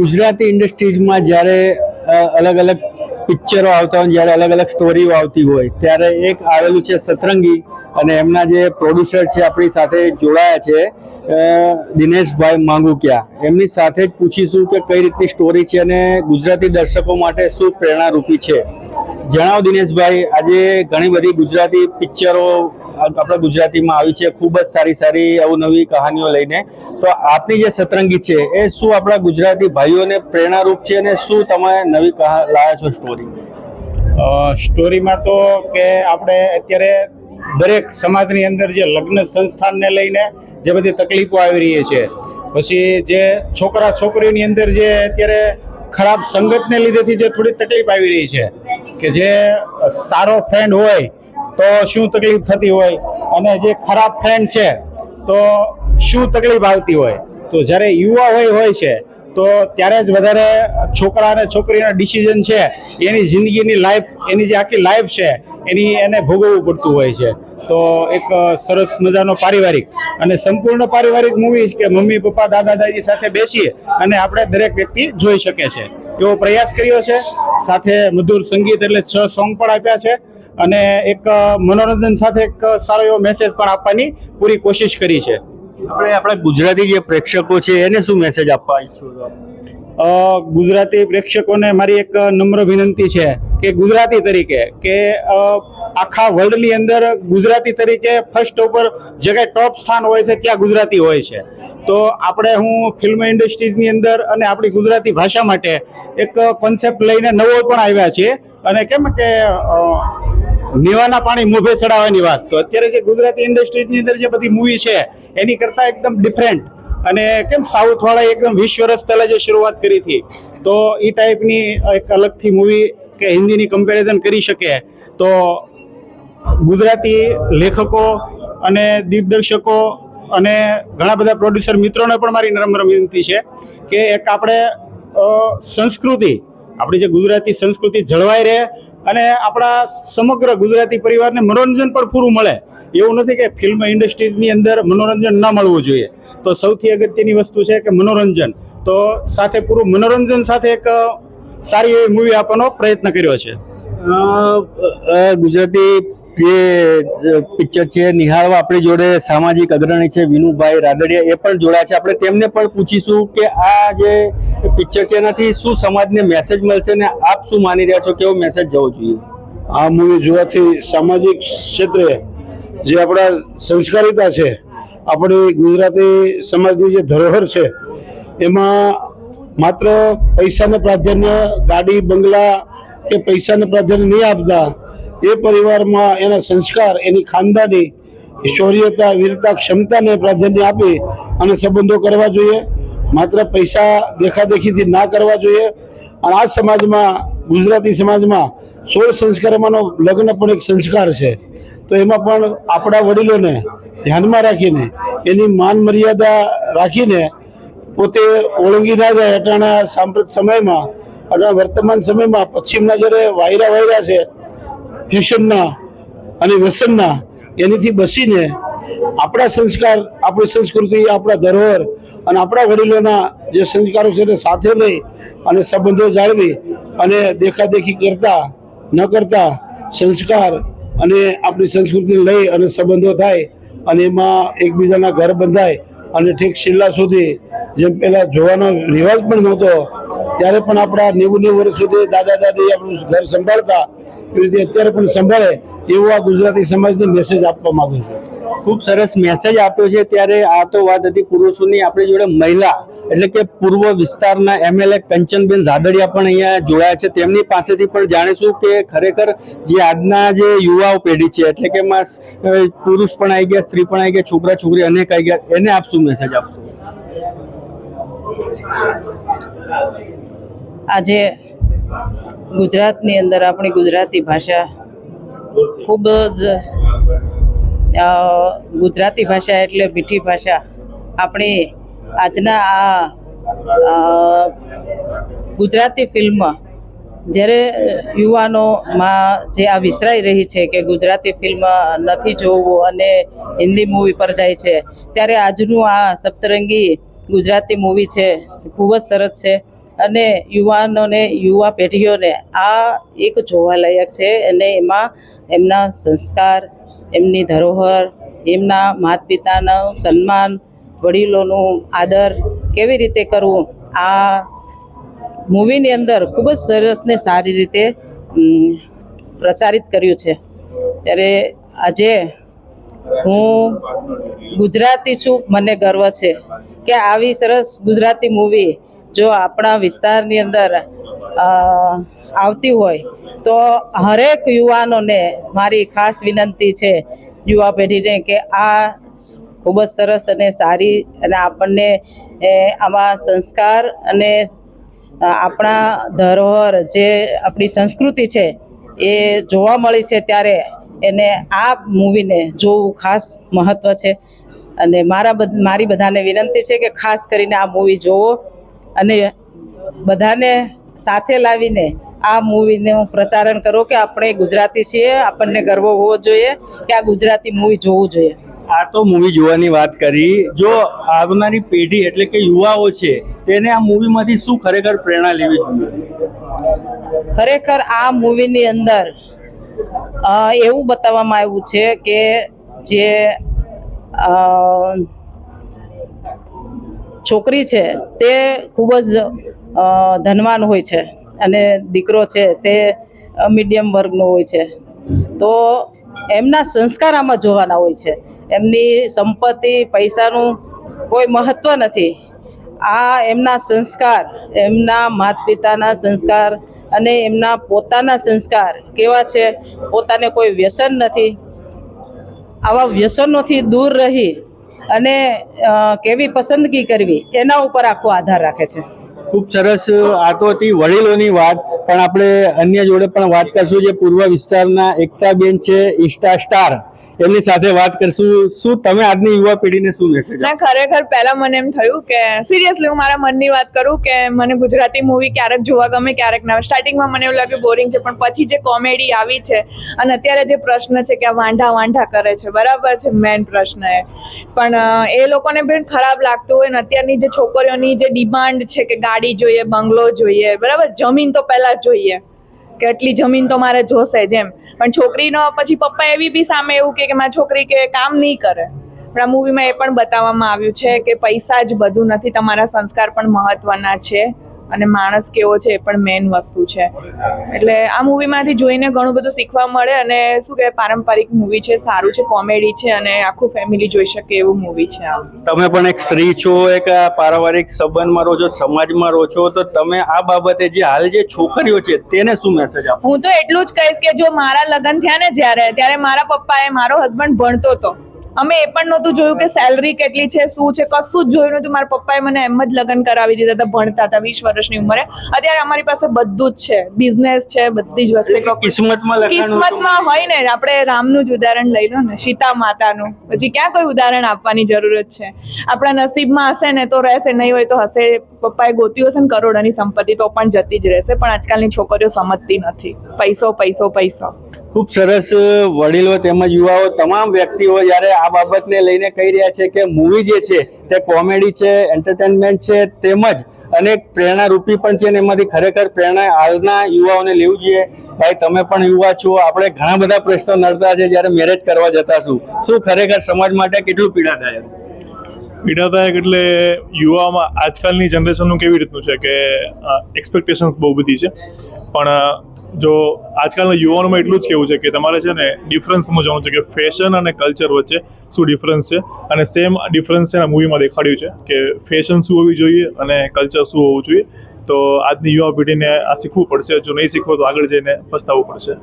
ગુજરાતી ઇન્ડસ્ટ્રીઝમાં જ્યારે અલગ અલગ પિક્ચરો આવતા હોય જ્યારે અલગ અલગ સ્ટોરીઓ આવતી હોય, ત્યારે એક આવેલું છે સતરંગી અને એમના જે પ્રોડ્યુસર છે આપણી સાથે જોડાયા છે દિનેશભાઈ માંગુકિયા. એમની સાથે જ પૂછીશું કે કઈ રીતની સ્ટોરી છે અને ગુજરાતી દર્શકો માટે શું પ્રેરણારૂપી છે. જણાવો દિનેશભાઈ, આજે ઘણી બધી ગુજરાતી પિક્ચરો આપણા ગુજરાતીમાં આવી છે, ખૂબ જ સારી સારી અવનવી કહાનીઓ લઈને. તો આપની જે સતરંગી છે, એ શું આપણા ગુજરાતી ભાઈઓને પ્રેરણારૂપ છે અને શું તમે નવી કહા, લાયા છો સ્ટોરી સ્ટોરીમાં તો કે આપણે અત્યારે દરેક સમાજની અંદર જે લગ્ન સંસ્થાનને લઈને જે બધી તકલીફો આવી રહી છે, પછી જે છોકરા છોકરીની અંદર જે અત્યારે ખરાબ સંગતને લીધેથી જે થોડી તકલીફ આવી રહી છે, કે જે સારો ફ્રેન્ડ હોય તો શું તકલીફ થતી હોય અને જે ખરાબ ફ્રેન્ડ છે, તો શું તકલીફ આવતી હોય? તો જ્યારે યુવા હોય હોય છે, તો ત્યારે જ વધારે છોકરા અને છોકરીના ડિસિઝન છે, એની જિંદગીની લાઈફ એની જે આખી લાઈફ છે, એની એને ભોગવવું પડતું હોય છે. તો એક સરસ મજાનો પારિવારિક અને સંપૂર્ણ પારિવારિક મૂવી કે મમ્મી, પપ્પા, દાદા, દાદી સાથે બેસીએ અને આપણે દરેક વ્યક્તિ જોઈ શકે છે. એવો પ્રયાસ કર્યો છે. સાથે મધુર સંગીત એટલે છ સોંગ પણ આપ્યા છે. અને એક મનોરંજન સાથે એક સારો એવો મેસેજ પણ આપવાની પૂરી કોશિશ કરી છે. આપણે, આપણા ગુજરાતી જે પ્રેક્ષકો છે, એને શું મેસેજ આપવા ઈચ્છું ગુજરાતી પ્રેક્ષકોને મારી એક નમ્ર વિનંતી છે કે ગુજરાતી તરીકે કે આખા વર્લ્ડની અંદર ગુજરાતી તરીકે ફર્સ્ટ ઉપર જે કાંઈ ટોપ સ્થાન હોય છે ત્યાં ગુજરાતી હોય છે. તો આપણે હું ફિલ્મ ઇન્ડસ્ટ્રીઝની અંદર અને આપણી ગુજરાતી ભાષા માટે એક કોન્સેપ્ટ લઈને નવો પણ આવ્યા છીએ. અને કેમ કે નીવાના પાણી મોભે ચડાવવાની વાત. તો અત્યારે જે ગુજરાતી ઇન્ડસ્ટ્રીની અંદર જે બધી મૂવી છે, એની કરતાં એકદમ ડિફરન્ટ અને કેમ સાઉથ વાળા એકદમ વીસ વર્ષ પહેલા જે શરૂઆત કરી હતી, તો એ ટાઈપની એક અલગથી મૂવી કે હિન્દીની કમ્પેરિઝન કરી શકે. તો ગુજરાતી લેખકો અને દિગ્દર્શકો અને ઘણા બધા પ્રોડ્યુસર મિત્રોને પણ મારી નમ્ર વિનંતી છે કે એક આપણે સંસ્કૃતિ, આપણી જે ગુજરાતી સંસ્કૃતિ જળવાઈ રહે અને આપણા સમગ્ર ગુજરાતી પરિવારને મનોરંજન પણ પૂરું મળે. એવું નથી કે ફિલ્મ ઇન્ડસ્ટ્રીઝની અંદર મનોરંજન ન મળવું જોઈએ. તો સૌથી અગત્યની વસ્તુ છે કે મનોરંજન. તો સાથે પૂરું મનોરંજન સાથે એક સારી એવી મૂવી આપવાનો પ્રયત્ન કર્યો છે. ગુજરાતી જે પિક્ચર છે નિહાળવા આપણી જોડે સામાજિક અગ્રણી છે વિનુભાઈ રાદડિયા એ પણ જોડાયા છે. આપણે તેમને પણ પૂછીશું કે આ જે પિક્ચર છે એનાથી શું સમાજને મેસેજ મળશે ને આપ શું માની રહ્યા છો? કેવો મેસેજ જવો જોઈએ? આ મૂવી જોવાથી સામાજિક ક્ષેત્રે જે આપણા સંસ્કારિતા છે, આપણી ગુજરાતી સમાજની જે ધરોહર છે, એમાં માત્ર પૈસાને પ્રાધાન્ય ગાડી, બંગલા કે પૈસાને પ્રાધાન્ય નહીં આપતા, એ પરિવારમાં એના સંસ્કાર, એની ખાનદાની શૌર્યતા વીરતા, ક્ષમતાને પ્રાધાન્ય આપી અને સંબંધો કરવા જોઈએ. માત્ર પૈસા દેખાદેખીથી ના કરવા જોઈએ. અને આ સમાજમાં ગુજરાતી સમાજમાં સોળ સંસ્કારોમાંનો લગ્ન પણ એક સંસ્કાર છે. તો એમાં પણ આપણા વડીલોને ધ્યાનમાં રાખીને, એની માન મર્યાદા રાખીને પોતે ઓળંગી ના જાય અટાણા સાંપ્રત સમયમાં, અટાણા વર્તમાન સમયમાં, પશ્ચિમના જ્યારે વાયરા વાયરા છે ફેશનના અને વ્યસનના, એનીથી બસીને આપણા સંસ્કાર, આપણી સંસ્કૃતિ, આપણા ધરોહર અને આપણા વડીલોના જે સંસ્કારો છે એને સાથે લઈ અને સંબંધો જાળવી અને દેખાદેખી કરતા, ન કરતા સંસ્કાર અને આપણી સંસ્કૃતિને લઈ અને સંબંધો થાય અને એમાં એકબીજાના ઘર બંધાય અને ઠીક છેલ્લા સુધી જેમ પહેલાં જોવાનો રિવાજ પણ નહોતો, ત્યારે પણ આપણા નેવું નેવું વર્ષ સુધી દાદા દાદી આપણું ઘર સંભાળતા એવી રીતે અત્યારે પણ સંભાળે એવું આ ગુજરાતી સમાજને મેસેજ આપવા માંગુ છું. ખૂબ સરસ મેસેજ આપ્યો છે. ત્યારે આ તો વાત હતી પુરુષોની. આપણી જોડે મહિલા એટલે કે પૂર્વ વિસ્તારના એમએલએ કંચનબેન રાદડિયા પણ અહીંયા જોડાયા છે. તેમની પાસેથી પણ જાણીશું કે ખરેખર જે આજના જે યુવાઓ પેઢી છે એટલે કે પુરુષ પણ આવી ગયા સ્ત્રી પણ આવી ગયા છોકરા છોકરી અનેક આવી ગયા. એને આપશું મેસેજ આપશું? આજે ગુજરાતની અંદર આપણી ગુજરાતી ભાષા ખૂબ જ ગુજરાતી ભાષા એટલે મીઠી ભાષા. આપણી આજના આ ગુજરાતી ફિલ્મ જ્યારે યુવાનોમાં જે આ વિસરાઈ રહી છે કે ગુજરાતી ફિલ્મ નથી જોવું અને હિન્દી મૂવી પર જાય છે, ત્યારે આજનું આ સપ્તરંગી ગુજરાતી મૂવી છે, ખૂબ જ સરસ છે. અને યુવાનોને, યુવા પેઢીઓને આ એક જોવાલાયક છે. અને એમાં એમના સંસ્કાર, એમની ધરોહર, એમના માતા પિતાનું સન્માન, વડીલોનું આદર કેવી રીતે કરવું, આ મૂવીની અંદર ખૂબ જ સરસ ને સારી રીતે પ્રસારિત કર્યું છે. ત્યારે આજે હું ગુજરાતી છું. મને ગર્વ છે કે આવી સરસ ગુજરાતી મૂવી જો આપણા વિસ્તારની અંદર આવતી હોય, તો હરેક યુવાનોને મારી ખાસ વિનંતી છે યુવા પેઢીને કે આ ખૂબ જ સરસ અને સારી અને આપણને આમાં સંસ્કાર અને આપણા ધરોહર જે આપણી સંસ્કૃતિ છે, એ જોવા મળી છે ત્યારે એને આ મૂવીને જોવું ખાસ મહત્ત્વ છે. અને મારા મારી બધાને વિનંતી છે કે ખાસ કરીને આ મૂવી જોવો. અને બધાને સાથે લાવીને આ મૂવીનું પ્રચારણ કરો કે આપણે ગુજરાતી છીએ આપણને ગર્વ હોવો જોઈએ કે આ ગુજરાતી મૂવી જોવું જોઈએ. આ તો મૂવી જોવાની વાત કરી. જો આવનારી પેઢી એટલે કે યુવાઓ છે તેને આ મૂવીમાંથી શું ખરેખર પ્રેરણા લેવી જોઈએ? ખરેખર આ મૂવીની અંદર એવું બતાવવામાં આવ્યું છે કે જે છોકરી છે, તે ખૂબ જ ધનવાન હોય છે અને દીકરો છે, તે મીડિયમ વર્ગનો હોય છે. તો એમના સંસ્કાર આમાં જોવાના હોય છે. એમની સંપત્તિ, પૈસાનું કોઈ મહત્ત્વ નથી. આ એમના સંસ્કાર, એમના માતા પિતાના સંસ્કાર અને એમના પોતાના સંસ્કાર કેવા છે? પોતાને કોઈ વ્યસન નથી. આવા વ્યસનોથી દૂર રહી અને કેવી પસંદગી કરવી, એના ઉપર આખો આધાર રાખે છે. ખૂબ સરસ આ તો હતી વડીલોની વાત, પણ આપણે અન્ય જોડે પણ વાત કરશું. જે પૂર્વ વિસ્તારના એકતાબેન છે ઇન્સ્ટા સ્ટાર. એમની સાથે વાત કરશું. શું તમે આજની યુવા પેઢીને શું મેસેજ ના, ખરેખર પહેલા મને એમ થયું કે સિરિયસલી હું મારા મનની વાત કરું કે મને ગુજરાતી મૂવી ક્યારેક જોવા ગમે, ક્યારેક ના. સ્ટાર્ટિંગમાં મને એવું લાગ્યું બોરિંગ છે, પણ પછી જે કોમેડી આવી છે અને અત્યારે જે પ્રશ્ન છે કે આ વાંઢા વાંઢા કરે છે, બરાબર છે મેઇન પ્રશ્ન એ. પણ એ લોકોને પણ ખરાબ લાગતું હોય ને, અત્યારની જે છોકરીઓની જે ડિમાન્ડ છે કે ગાડી જોઈએ, બંગલો જોઈએ, બરાબર? જમીન તો પહેલા જોઈએ. કે આટલી જમીન તો મારે જોશે જેમ. પણ છોકરીનો પછી પપ્પા એવી બી સામે એવું કે મારી છોકરી કે કામ નહીં કરે. પણ આ મૂવીમાં એ પણ બતાવવામાં આવ્યું છે કે પૈસા જ બધું નથી, તમારા સંસ્કાર પણ મહત્વના છે. અને માણસ કેવો છે એ પણ મેઇન વસ્તુ છે. એટલે આ મૂવીમાંથી જોઈને ઘણું બધું શીખવા મળે અને શું કહેવાય પારંપરિક મૂવી છે સારું છે કોમેડી છે અને આખું ફેમિલી જોઈ શકે એવું મૂવી છે આ તમે પણ એક સ્ત્રી છો એક પારિવારિક સંબંધમાં રહો છો સમાજમાં રહો છો તો તમે આ બાબતે જે હાલ જે છોકરીઓ છે તેને શું મેસેજ આપો? હું તો એટલું જ કહીશ કે જો મારા લગ્ન થયા ને જ્યારે ત્યારે મારા પપ્પાએ મારો હસબન્ડ ભણતો હતો અમે એ પણ નહોતું જોયું કે સેલરી કેટલી છે શું છે કશું જ જોયું નહોતું. મારા પપ્પાએ મને એમ જ લગ્ન કરાવી દીધા હતા ભણતા હતા વીસ વર્ષની ઉંમરે. અત્યારે અમારી પાસે બધું જ છે. બિઝનેસ છે બધી જ વસ્તુ. કિસ્મતમાં કિસ્મતમાં હોય ને આપણે રામનું જ ઉદાહરણ લઈ લો ને સીતા માતાનું. પછી ક્યાં કોઈ ઉદાહરણ આપવાની જરૂરત છે? આપણા નસીબમાં હશે ને તો રહેશે. નહીં હોય તો હશે. પપ્પાએ ગોત્યું હશે ને કરોડોની સંપત્તિ તો પણ જતી જ રહેશે. પણ આજકાલની છોકરીઓ સમજતી નથી. પૈસો પૈસો પૈસો. ખૂબ સરસ વડીલો તેમજ યુવાઓ તમામ વ્યક્તિઓ જ્યારે આ બાબતને લઈને કહી રહ્યા છે કે મૂવી જે છે તે કોમેડી છે એન્ટરટેનમેન્ટ છે, તેમજ અનેક પ્રેરણારૂપી પણ છે અને એમાંથી ખરેખર પ્રેરણા હાલના યુવાઓને લેવું જોઈએ. ભાઈ, તમે પણ યુવા છો, આપણે ઘણા બધા પ્રશ્નો નડતા છે જ્યારે મેરેજ કરવા જતા છું શું ખરેખર સમાજ માટે કેટલું પીડાદાયક? પીડાદાયક એટલે યુવામાં આજકાલની જનરેશનનું કેવી રીતનું છે કે એક્સપેક્ટેશન્સ બહુ બધી છે. પણ જો આજકાલના યુવાનોમાં એટલું જ કેવું છે કે તમારે છે ને ડિફરન્સ સમજવાનું છે કે ફેશન અને કલ્ચર વચ્ચે શું ડિફરન્સ છે? અને સેમ ડિફરન્સ છે મૂવીમાં દેખાડ્યું છે કે ફેશન શું હોવી જોઈએ અને કલ્ચર શું હોવું જોઈએ. તો આજની યુવા પેઢીને આ શીખવું પડશે. જો નહીં શીખવો તો આગળ જઈને પસ્તાવવું પડશે.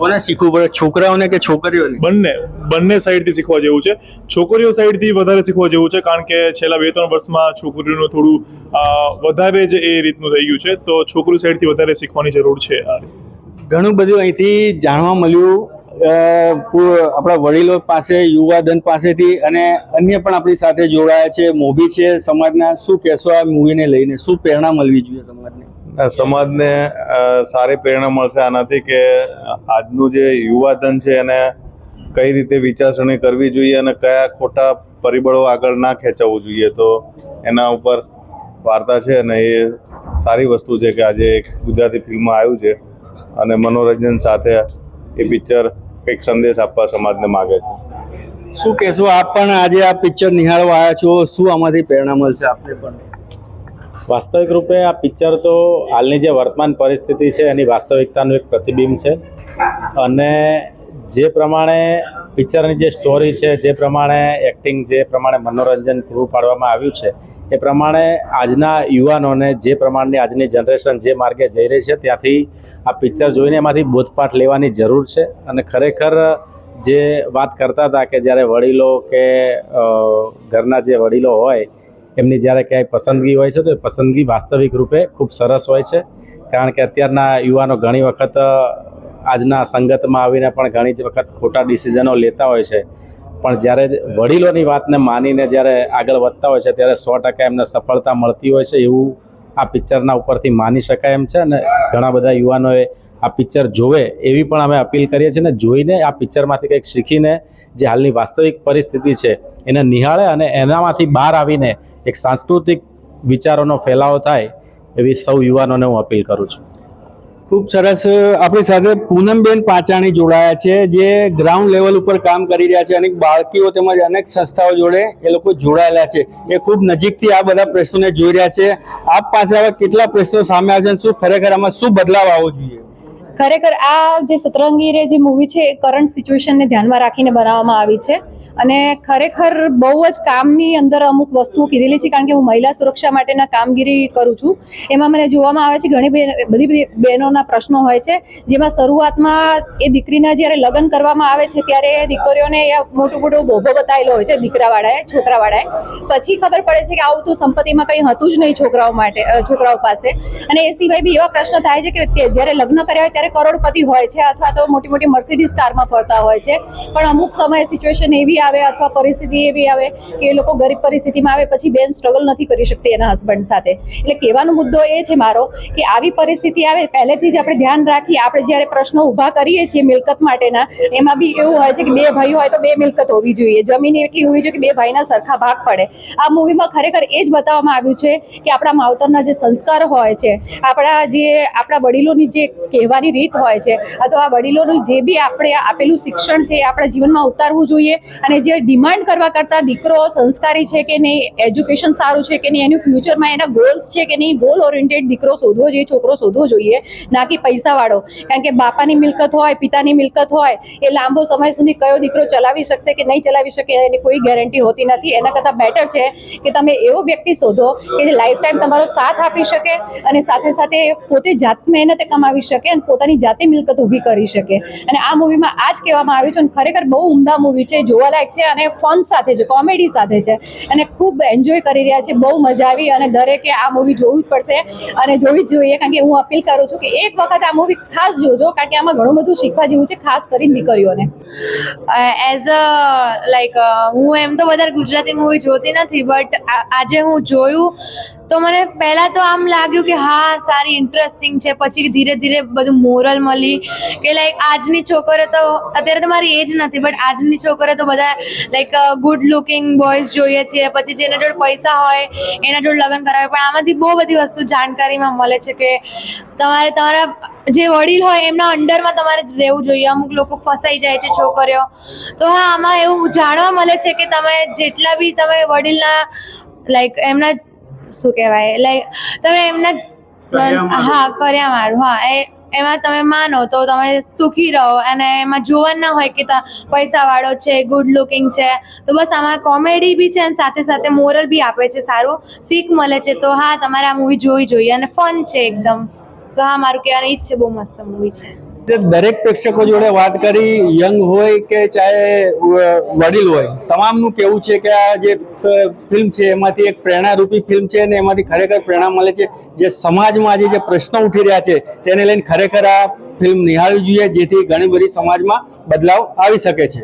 કોને શીખવું પડે? છોકરાઓને કે છોકરીઓને? બંને બંને સાઈડથી શીખવા જેવું છે. છોકરીઓ સાઈડથી વધારે શીખવા જેવું છે કારણ કે છેલ્લા બે ત્રણ વર્ષમાં છોકરીઓનું થોડું વધારે જ એ રીતનું થઈ ગયું છે. તો છોકરીઓ સાઈડથી વધારે શીખવાની જરૂર છે આ. ઘણું બધું અહીંથી જાણવા મળ્યું. આપણા વડીલો પાસે, યુવાધન પાસેથી અને અન્ય પણ આપણી સાથે જોડાયા છે, મોભી છે. સમાજના શું કહેશો આ મૂવીને લઈને? શું પ્રેરણા મળવી જોઈએ સમાજને? સમાજને સારી પ્રેરણા મળશે આનાથી કે આજનું જે યુવાધન છે એને કઈ રીતે વિચારસરણી કરવી જોઈએ અને કયા ખોટા પરિબળો આગળ ના ખેંચવું જોઈએ. તો એના ઉપર વાર્તા છે અને એ સારી વસ્તુ છે કે આજે એક ગુજરાતી ફિલ્મમાં આવ્યું છે. અને મનોરંજન સાથે એ પિક્ચર કંઈક સંદેશ આપવા સમાજને માગે છે. શું કહેશો? આપ પણ આજે આ પિક્ચર નિહાળવા આવ્યા છો. શું આમાંથી પ્રેરણા મળશે આપને પણ? વાસ્તવિક રૂપે આ પિક્ચર તો હાલની જે વર્તમાન પરિસ્થિતિ છે એની વાસ્તવિકતાનું એક પ્રતિબિંબ છે. અને જે પ્રમાણે પિક્ચરની જે સ્ટોરી છે જે પ્રમાણે એક્ટિંગ જે પ્રમાણે મનોરંજન પૂરું પાડવામાં આવ્યું છે એ પ્રમાણે આજના યુવાનોને જે પ્રમાણની આજની જનરેશન જે માર્ગે જઈ રહી છે, ત્યાંથી આ પિક્ચર જોઈને એમાંથી બોધપાઠ લેવાની જરૂર છે. અને ખરેખર જે વાત કરતા હતા કે જ્યારે વડીલો કે ઘરના જે વડીલો હોય, એમની જ્યારે ક્યાંય પસંદગી હોય છે, તો એ પસંદગી વાસ્તવિક રૂપે ખૂબ સરસ હોય છે. કારણ કે અત્યારના યુવાનો ઘણી વખત આજના સંગતમાં આવીને પણ ઘણી જ વખત ખોટા ડિસિઝનો લેતા હોય છે. પણ જ્યારે વડીલોની વાતને માનીને જ્યારે આગળ વધતા હોય છે ત્યારે સો ટકા એમને સફળતા મળતી હોય છે એવું આ પિક્ચરના ઉપરથી માની શકાય એમ છે. અને ઘણા બધા યુવાનોએ આ પિક્ચર જોવે એવી પણ અમે અપીલ કરીએ છીએ ને જોઈને આ પિક્ચરમાંથી કંઈક શીખીને જે હાલની વાસ્તવિક પરિસ્થિતિ છે એને નિહાળે અને એનામાંથી બહાર આવીને એક સાંસ્કૃતિક વિચારોનો ફેલાવો થાય એવી સૌ યુવાનોને હું અપીલ કરું છું. ખૂબ સરસ આપણી સાથે પૂનમબેન પાંચાણી જોડાયા છે, જે ગ્રાઉન્ડ લેવલ ઉપર કામ કરી રહ્યા છે અનેક બાળકીઓ તેમજ અનેક સંસ્થાઓ જોડે એ લોકો જોડાયેલા છે. એ ખૂબ નજીકથી આ બધા પ્રશ્નોને જોઈ રહ્યા છે. આપ પાસે આવા કેટલા પ્રશ્નો સામે આવશે શું ખરેખર આમાં શું બદલાવ આવવો જોઈએ? ખરેખર આ જે સતરંગી રે જે મૂવી છે, એ કરંટ સિચ્યુએશનને ધ્યાનમાં રાખીને બનાવવામાં આવી છે. અને ખરેખર બહુ જ કામની અંદર અમુક વસ્તુઓ કીધેલી છે, કારણ કે હું મહિલા સુરક્ષા માટેના કામગીરી કરું છું. એમાં મને જોવામાં આવે છે, ઘણી બધી બધી બહેનોના પ્રશ્નો હોય છે, જેમાં શરૂઆતમાં એ દીકરીના જ્યારે લગ્ન કરવામાં આવે છે, ત્યારે દીકરીઓને એ મોટું મોટો બોભો બતાવેલો હોય છે, દીકરાવાળાએ, છોકરાવાળાએ. પછી ખબર પડે છે કે આવું તો સંપત્તિમાં કંઈ હતું જ નહીં છોકરાઓ માટે છોકરાઓ પાસે. અને એ સિવાય બી એવા પ્રશ્ન થાય છે કે જ્યારે લગ્ન કર્યા હોય, ત્યારે કરોડપતિ હોય છે અથવા તો મોટી મોટી મર્સિડીઝ કારમાં ફરતા હોય છે. પણ અમુક સમયે સિચ્યુએશન એવી આવે અથવા પરિસ્થિતિ એવી આવે કે એ લોકો ગરીબ પરિસ્થિતિમાં આવે, પછી બેન સ્ટ્રગલ નથી કરી શકતી એના હસબન્ડ સાથે. એટલે કહેવાનો મુદ્દો એ છે મારો કે આવી પરિસ્થિતિ આવે, પહેલેથી જ આપણે ધ્યાન રાખીએ. આપણે જ્યારે પ્રશ્નો ઊભા કરીએ છીએ મિલકત માટેના, એમાં બી એવું હોય છે કે બે ભાઈઓ હોય તો બે મિલકત હોવી જોઈએ. જમીન એટલી હોવી જોઈએ કે બે ભાઈના સરખા ભાગ પડે. આ મૂવીમાં ખરેખર એ જ બતાવવામાં આવ્યું છે કે આપણા માવતરના જે સંસ્કાર હોય છે, આપણા જે, આપણા વડીલોની જે કહેવાની રીત હોય છે. અથવા વડીલોનું જે બી આપણે આપેલું શિક્ષણ છે એ આપણા જીવનમાં ઉતારવું જોઈએ અને જે ડિમાન્ડ કરવા કરતાં દીકરો સંસ્કારી છે કે નહીં, એજ્યુકેશન સારું છે કે નહીં, એનું ફ્યુચરમાં એના ગોલ્સ છે કે નહીં, ગોલ ઓરિએન્ટેડ દીકરો શોધવો જોઈએ, છોકરો શોધવો જોઈએ, ના કે પૈસાવાળો. કારણ કે બાપાની મિલકત હોય, પિતાની મિલકત હોય, એ લાંબો સમય સુધી કયો દીકરો ચલાવી શકશે કે નહીં ચલાવી શકે એની કોઈ ગેરંટી હોતી નથી. એના કરતાં બેટર છે કે તમે એવો વ્યક્તિ શોધો કે જે લાઈફ ટાઈમ તમારો સાથ આપી શકે અને સાથે સાથે પોતે જાત મહેનતે કમાવી શકે અને પોતાની જાતે મિલકત ઊભી કરી શકે. અને આ મૂવીમાં આ જ કહેવામાં આવ્યું છે અને ખરેખર બહુ ઉમદા મૂવી છે, જોવાલાયક છે અને ફન સાથે છે કોમેડી સાથે છે. અને ખૂબ એન્જોય કરી રહ્યા છે, બહુ મજા આવી અને દરેકે આ મૂવી જોવી જ પડશે અને જોવી જ જોઈએ. કારણ કે હું અપીલ કરું છું કે એક વખત આ મૂવી ખાસ જોજો, કારણ કે આમાં ઘણું બધું શીખવા જેવું છે, ખાસ કરીને દીકરીઓને. એઝ અ લાઈક હું એમ તો વધારે ગુજરાતી મૂવી જોતી નથી બટ આજે હું જોયું તો મને પહેલાં તો આમ લાગ્યું કે હા, સારી ઇન્ટરેસ્ટિંગ છે. પછી ધીરે ધીરે બધું મોરલ મળી કે લાઈક આજની છોકરીઓ તો અત્યારે તો મારી એજ નથી બટ આજની છોકરીઓ તો બધા લાઈક ગુડ લુકિંગ બોયઝ જોઈએ છીએ પછી જેના જોડે પૈસા હોય, એના જોડે લગ્ન કરાવે. પણ આમાંથી બહુ બધી વસ્તુ જાણકારીમાં મળે છે કે તમારે તમારા જે વડીલ હોય એમના અંડરમાં તમારે રહેવું જોઈએ. અમુક લોકો ફસાઈ જાય છે છોકરીઓ. તો હા, આમાં એવું જાણવા મળે છે કે તમે જેટલા બી તમે વડીલના લાઈક એમના શું કહેવાય? લાઈક તમે એમના હા કર્યા મારું હા. એ એમાં તમે માનો તો તમે સુખી રહો અને એમાં જોવાનું ના હોય કે પૈસાવાળો છે ગુડ લુકિંગ છે. તો બસ આમાં કોમેડી બી છે અને સાથે સાથે મોરલ બી આપે છે સારું. શીખ મળે છે તો હા તમારે આ મૂવી જોવી જોઈએ અને ફન છે એકદમ. સો હા મારું કહેવાની ઈ જ છે બહુ મસ્ત મૂવી છે. તે દરેક પ્રેક્ષકો જોડે વાત કરી, યંગ હોય કે ચાહે વડીલ હોય, તમામનું કેવું છે કે આ જે ફિલ્મ છે, એમાંથી એક પ્રેરણારૂપી ફિલ્મ છે અને એમાંથી ખરેખર પ્રેરણા મળે છે. જે સમાજમાં આજે જે પ્રશ્નો ઉઠી રહ્યા છે, તેને લઈને ખરેખર આ ફિલ્મ નિહાળવી જોઈએ, જેથી ઘણી બધી સમાજમાં બદલાવ આવી શકે છે.